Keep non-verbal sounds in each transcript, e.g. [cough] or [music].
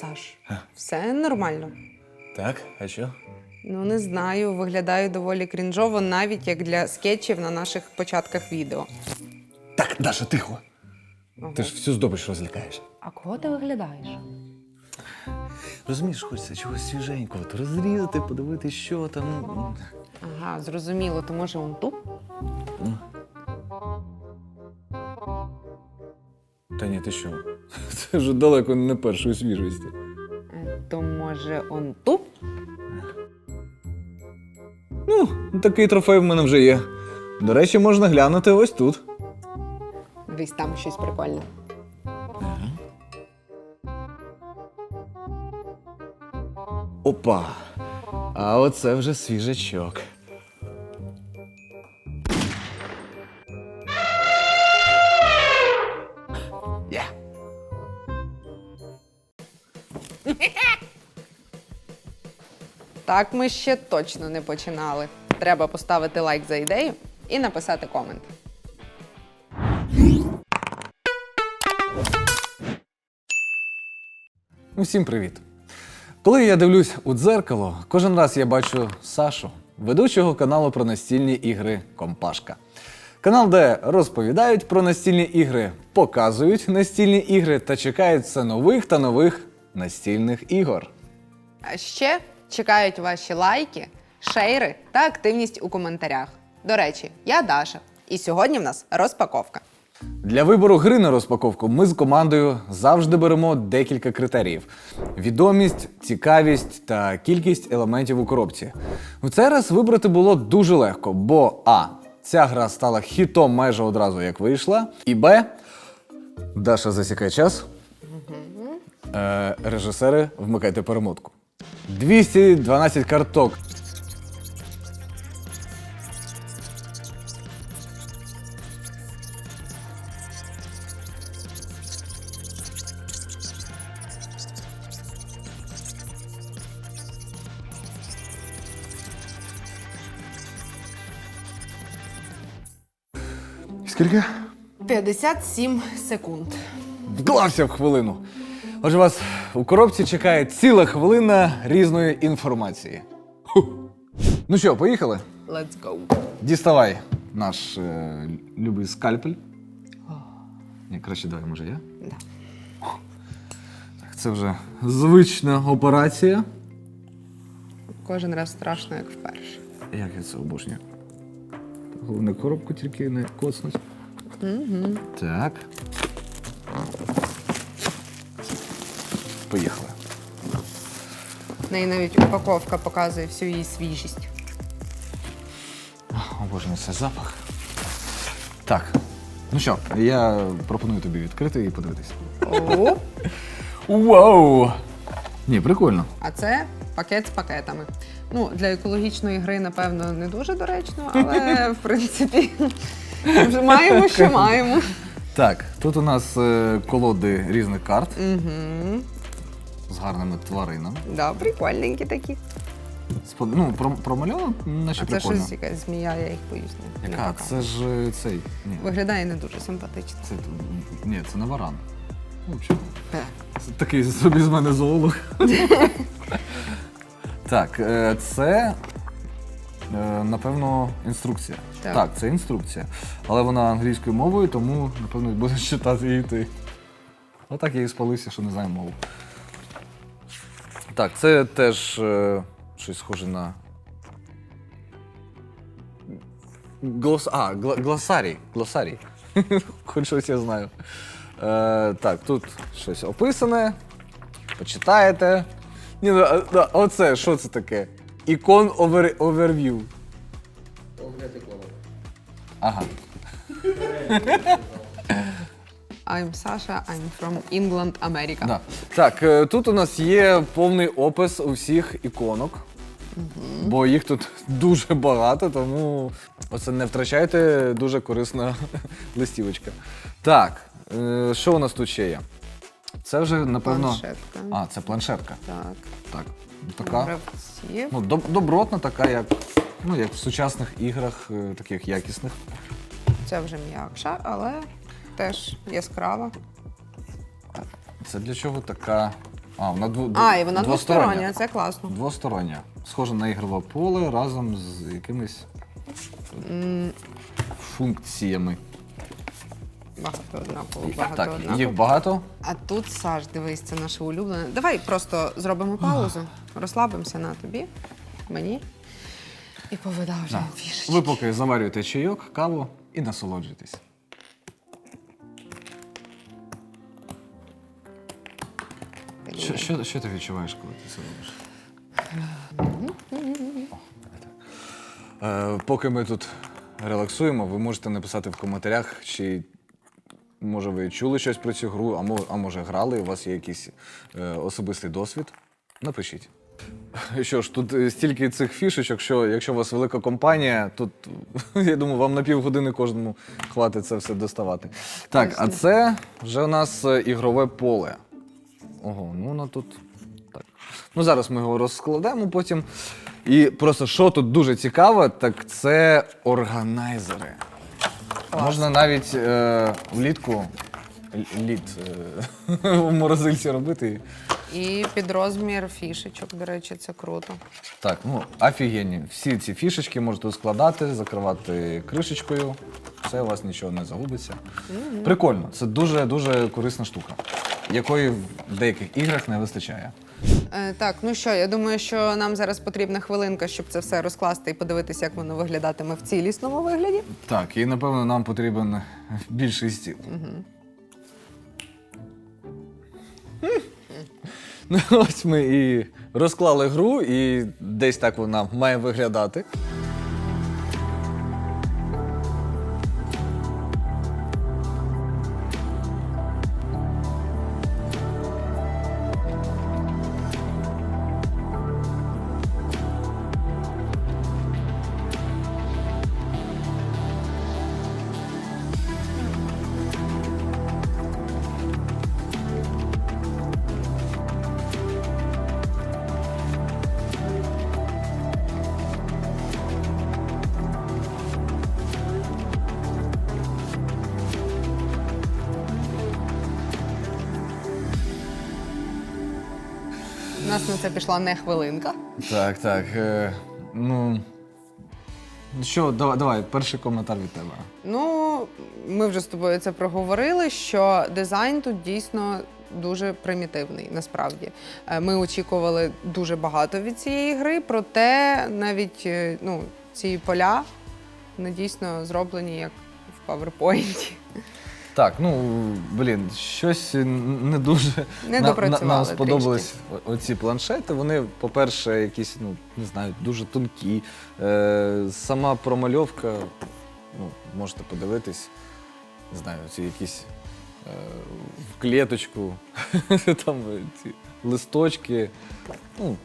Саш, все нормально. Так, а що? Ну, не знаю, виглядаю доволі крінжово, навіть як для скетчів на наших початках відео. Так, Даша, тихо. Ого. Ти ж всю здобич розлякаєш. А кого ти виглядаєш? Розумієш, хочеться чогось свіженького, то розрізати, подивитися, що там. Ага, зрозуміло, то може он тут? Та ні, ти що? [laughs] Це вже далеко не першої свіжості. То може он тут? Ну, такий трофей в мене вже є. До речі, можна глянути ось тут. Десь там щось прикольне. Опа. А оце вже свіжачок. Так ми ще точно не починали. Треба поставити лайк за ідею і написати комент. Усім привіт! Коли я дивлюсь у дзеркало, кожен раз я бачу Сашу, ведучого каналу про настільні ігри Компашка. Канал, де розповідають про настільні ігри, показують настільні ігри та чекають все нових та нових настільних ігор. А ще чекають ваші лайки, шейри та активність у коментарях. До речі, я Даша, і сьогодні в нас розпаковка. Для вибору гри на розпаковку ми з командою завжди беремо декілька критеріїв: відомість, цікавість та кількість елементів у коробці. В цей раз вибрати було дуже легко, бо А. Ця гра стала хітом майже одразу, як вийшла. І Б. Даша засікає час. Е, режисери, вмикайте перемотку. 212 карток. Скільки? 57 секунд. Вклався в хвилину. Отже, вас у коробці чекає ціла хвилина різної інформації. Ху. Ну що, поїхали? Let's go. Діставай наш е, любий скальпель. Ні, краще давай, може, я? Да. Так, це вже звична операція. Кожен раз страшно, як вперше. Як я це обожнюю. Головне, коробку тільки не коцнуть. Угу. Так. Поїхали. В неї навіть упаковка показує всю її свіжість. Обожнюю цей запах. Так. Ну що, я пропоную тобі відкрити і подивитись. О, Вау! Ні, прикольно. а це пакет з пакетами. Ну, для екологічної гри, напевно, не дуже доречно, але в принципі вже маємо, що маємо. Так, тут у нас е, колоди різних карт Угу. З гарними тваринами. Да, прикольненькі такі. Спод... Ну, про- промальовано, наче А це прикольно. щось якась змія, я їх боюсь. Не, не Яка? Це ж е, цей. Ні, Виглядає не дуже симпатично. це, ні, це не варан. Ну. Е. Це такий собі з мене зоолог. [laughs] так, е, це. е, Напевно, інструкція. Так. Так. це інструкція. Але вона англійською мовою, тому, напевно, будеш [laughs] читати її ти. Отак я і спалився, що не знаю мову. Так, це теж е, щось схоже на. Глос... А, гла... глосарій. Глосарій. [laughs] Хоч щось я знаю. Е, так, тут щось описане. Почитаєте. Ні, ну, а, оце, що це таке? Ікон овер... оверв'ю. Ага. [laughs] I'm Sasha, I'm from England, America. Да. Так, е, тут у нас є повний опис усіх іконок. Бо їх тут [laughs] дуже багато, тому оце не втрачайте, дуже корисна [laughs] листівочка. Так, е, що у нас тут ще є? Це вже, напевно. Планшетка. А, це планшетка. Так. Так. Така. Гравців. Ну, доб- добротна, така, як, ну, як в сучасних іграх, е, таких якісних. Це вже м'якша, але теж яскрава. Це для чого така А, вона дву... А, і вона двостороння. двостороння, це класно. Двостороння. Схоже на ігрове поле разом з якимись функціями. Багато однаково, багато Так, однаково. їх багато. А тут Саш, дивись, це наше улюблене. Давай просто зробимо паузу, розслабимося на тобі, мені. І повидовжуємо фішечки. Ви поки заварюєте чайок, каву і насолоджуйтесь. Що, що, ти відчуваєш, коли ти це робиш? Е, поки ми тут релаксуємо, ви можете написати в коментарях, чи може ви чули щось про цю гру, а, мо- а може грали, у вас є якийсь е, особистий досвід. Напишіть. Що ж, тут е, стільки цих фішечок, що якщо у вас велика компанія, тут [laughs] я думаю, вам на півгодини кожному хватить це все доставати. Так, а це вже у нас е, ігрове поле. Ого, ну воно тут. Так. Ну зараз ми його розкладемо потім. І просто що тут дуже цікаво, так це органайзери. Можна навіть е, влітку лід е, [laughs] в морозильці робити. І під розмір фішечок, до речі, це круто. Так, ну офігенні. Всі ці фішечки можете складати, закривати кришечкою. Все, у вас нічого не загубиться. Прикольно, це дуже дуже корисна штука, якої в деяких іграх не вистачає. Е, так, ну що, я думаю, що нам зараз потрібна хвилинка, щоб це все розкласти і подивитися, як воно виглядатиме в цілісному вигляді. Так, і напевно нам потрібен більший стіл. Ну, ось ми і розклали гру, і десь так вона має виглядати. У нас на це пішла не хвилинка. Так, так. Е, ну. Що, давай, давай, перший коментар від тебе. Ну, ми вже з тобою це проговорили, що дизайн тут дійсно дуже примітивний, насправді. Е, Ми очікували дуже багато від цієї гри, проте навіть е, ну, ці поля вони дійсно зроблені як в PowerPoint. Так, ну блін, щось не дуже Не на- допрацювали на- Нам сподобались о- оці планшети. Вони, по-перше, якісь, ну не знаю, дуже тонкі. Е, сама промальовка, ну, можете подивитись, не знаю, ці якісь е, в клеточку, [laughs] там е, ці листочки, ну,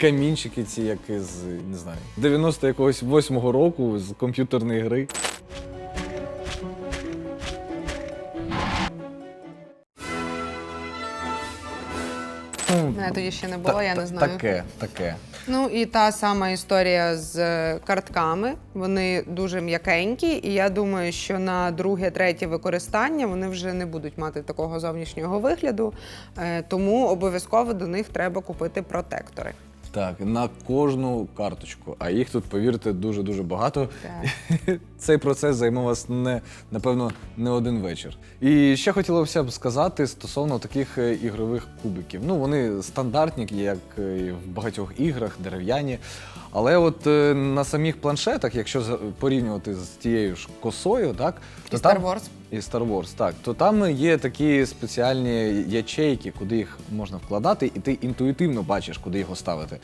камінчики ці, як із, не знаю, 90 якогось восьмого року з комп'ютерної гри. Мене тоді ще не було, я не знаю. Таке, таке. Ну і та сама історія з е, картками. Вони дуже м'якенькі, і я думаю, що на друге, третє використання вони вже не будуть мати такого зовнішнього вигляду. Е, Тому обов'язково до них треба купити протектори. Так, на кожну карточку. А їх тут, повірте, дуже-дуже багато. Так. [laughs] Цей процес займе вас не, напевно, не один вечір. І ще хотілося б сказати стосовно таких е, ігрових кубиків. Ну, вони стандартні, як е, і в багатьох іграх, дерев'яні. Але от е, на самих планшетах, якщо порівнювати з тією ж косою, так, І там- Star Wars. І Star Wars, так. То там є такі спеціальні ячейки, куди їх можна вкладати, і ти інтуїтивно бачиш, куди його ставити.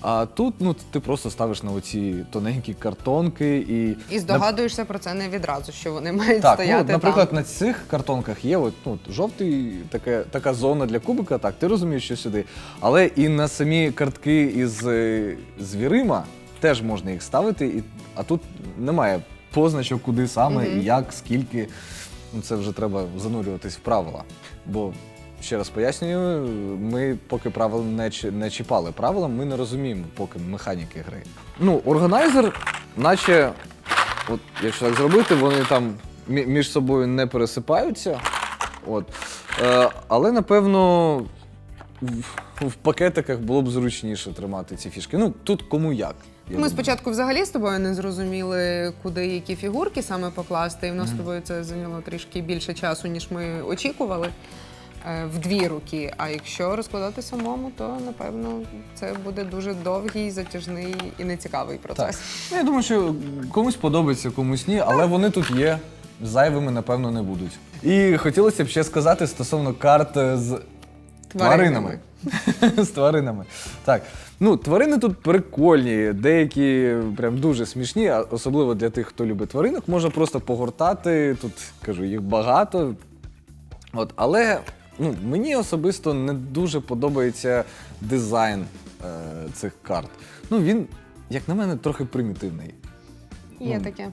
А тут ну, ти просто ставиш на оці тоненькі картонки і. І здогадуєшся про це не відразу, що вони мають Так, стояти ну, наприклад, там. на цих картонках є от, ну, жовтий, таке, така зона для кубика, так, ти розумієш, що сюди. Але і на самі картки із е, звірима теж можна їх ставити, і, а тут немає позначок, куди саме, і як, скільки. Ну, це вже треба занурюватись в правила. Бо, ще раз пояснюю, ми поки правил не, не чіпали правила, ми не розуміємо поки механіки гри. Ну, органайзер, наче От, якщо так зробити, вони там мі- між собою не пересипаються. От. Е, але напевно в, в пакетиках було б зручніше тримати ці фішки. Ну, тут кому як. Я Ми думаю. спочатку взагалі з тобою не зрозуміли, куди які фігурки саме покласти, і в нас з тобою це зайняло трішки більше часу, ніж ми очікували. е, В дві руки. А якщо розкладати самому, то напевно це буде дуже довгий, затяжний і нецікавий процес. Ну, я думаю, що комусь подобається, комусь ні, але вони тут є. Зайвими, напевно, не будуть. І хотілося б ще сказати стосовно карт з тваринами. [laughs] з тваринами. Так. Ну, тварини тут прикольні, деякі прям дуже смішні, а особливо для тих, хто любить тваринок, можна просто погортати. Тут кажу, їх багато. От, але ну, мені особисто не дуже подобається дизайн е, цих карт. Ну, він, як на мене, трохи примітивний. Є Ну, таке.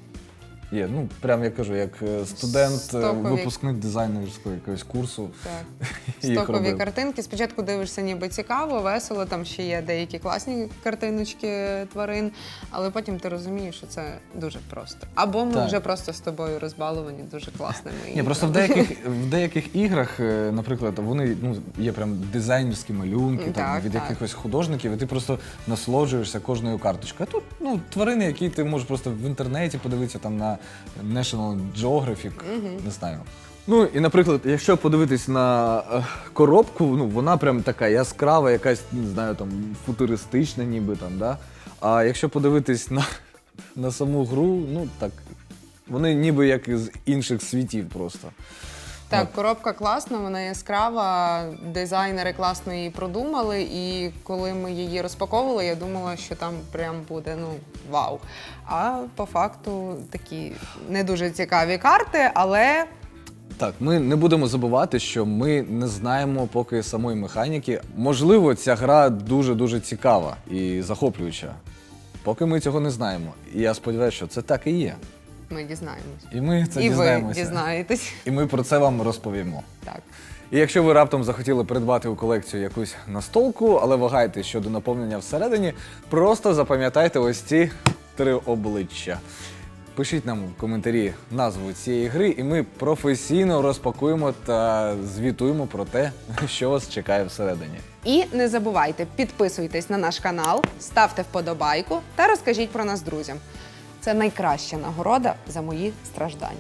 Є, ну прям я кажу, як е, студент, е, Стокові. випускник дизайнерського якогось курсу. Так. [laughs] їх Стокові робив. картинки. Спочатку дивишся, ніби цікаво, весело. Там ще є деякі класні картиночки тварин, але потім ти розумієш, що це дуже просто. Або ми Так. вже просто з тобою розбаловані дуже класними. Ні, просто в деяких, [laughs] в деяких іграх, е, наприклад, вони ну, є прям дизайнерські малюнки там, Так, від так. якихось художників, і ти просто насолоджуєшся кожною карточкою. А тут ну, тварини, які ти можеш просто в інтернеті подивитися там на National Geographic, не знаю. Ну і, наприклад, якщо подивитись на е, коробку, ну вона прям така яскрава, якась, не знаю, там футуристична, ніби там, да. А якщо подивитись на, на саму гру, ну так, вони ніби як із інших світів просто. Так, коробка класна, вона яскрава, дизайнери класно її продумали. І коли ми її розпаковували, я думала, що там прям буде ну вау. А по факту такі не дуже цікаві карти, але Так, ми не будемо забувати, що ми не знаємо поки самої механіки. Можливо, ця гра дуже-дуже цікава і захоплююча. Поки ми цього не знаємо. І я сподіваюся, що це так і є. Ми дізнаємось. І ми це і ви дізнаємося. дізнаєтесь. І ми про це вам розповімо. Так. І якщо ви раптом захотіли придбати у колекцію якусь настолку, але вагаєтесь щодо наповнення всередині, просто запам'ятайте ось ці три обличчя. Пишіть нам в коментарі назву цієї гри, і ми професійно розпакуємо та звітуємо про те, [laughs] що вас чекає всередині. І не забувайте, підписуйтесь на наш канал, ставте вподобайку та розкажіть про нас друзям. Це найкраща нагорода за мої страждання.